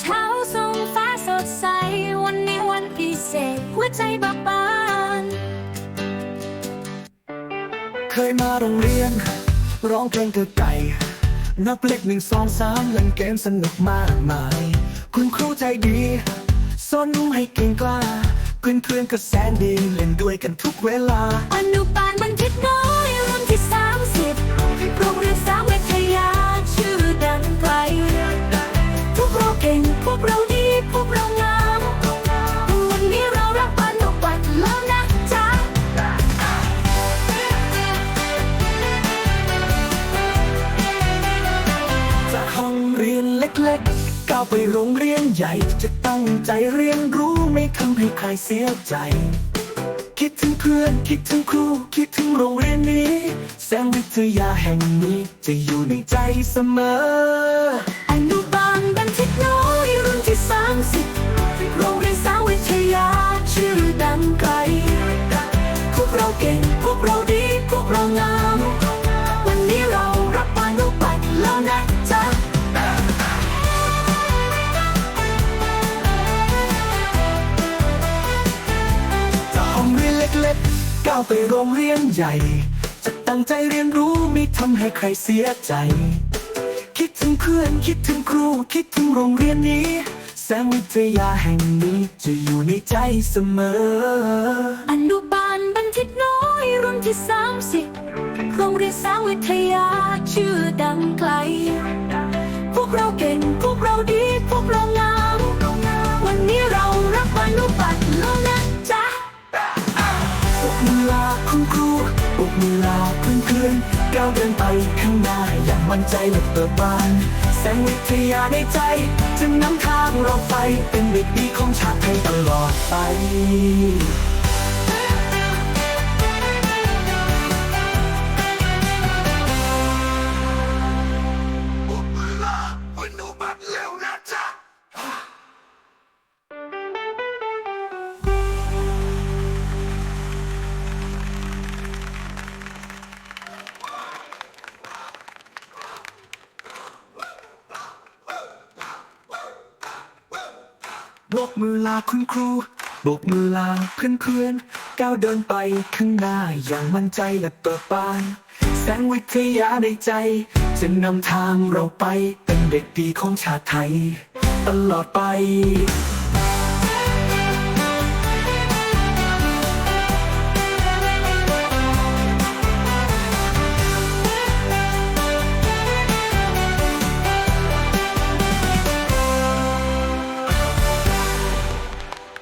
เช้าส่งฟ้าสดใส วันนี้วันพิเศษ หัวใจบักบาน เคยมาโรงเรียน ร้องเพลงเธอไก่ นับเลขหนึ่งสองสามเล่นเกมสนุกมากมาย คุณครูใจดีสอนให้เก่งกล้าเพื่อนเพื่อนๆก็แสนดีเล่นด้วยกันทุกเวลาอนุบาล เล็กก้าวไปโรงเรียนใหญ่จะตั้งใจเรียนรู้ไม่ทำให้ใครเสียใจ คิดถึงเพื่อนคิดถึงครูคิดถึงโรงเรียนนี้แสงวิทยาแห่งนี้จะอยู่ในใจเสมออนุบาลบันทิกน้อยรุ่นที่สามสิบ ก้าวไปโรงเรียนใหญ่ จะตั้งใจเรียนรู้ไม่ทำให้ใครเสียใจ คิดถึงเพื่อนคิดถึงครู คิดถึงโรงเรียนนี้ แสงวิทยาแห่งนี้จะอยู่ในใจเสมอ อนุบาลบันทิดน้อยรุ่นที่สามสิบโรงเรียนสาวิทยาชื่อดังไกล เพื่อนเพื่อนก้าวเดินไปข้างหน้าอย่างมั่นใจและเปิดบาน แสงวิทยาในใจ จึงนำทางเราไปเป็นเด็กดีของชาติไทยตลอดไป บกมือลาคุณครูโบกมือลาเพื่อนเพื่อนก้าวเดินไปข้างหน้าอย่างมั่นใจและเปิดบาน แสงวิทยาในใจ จะนำทางเราไปเป็นเด็กดีของชาติไทย ตลอดไป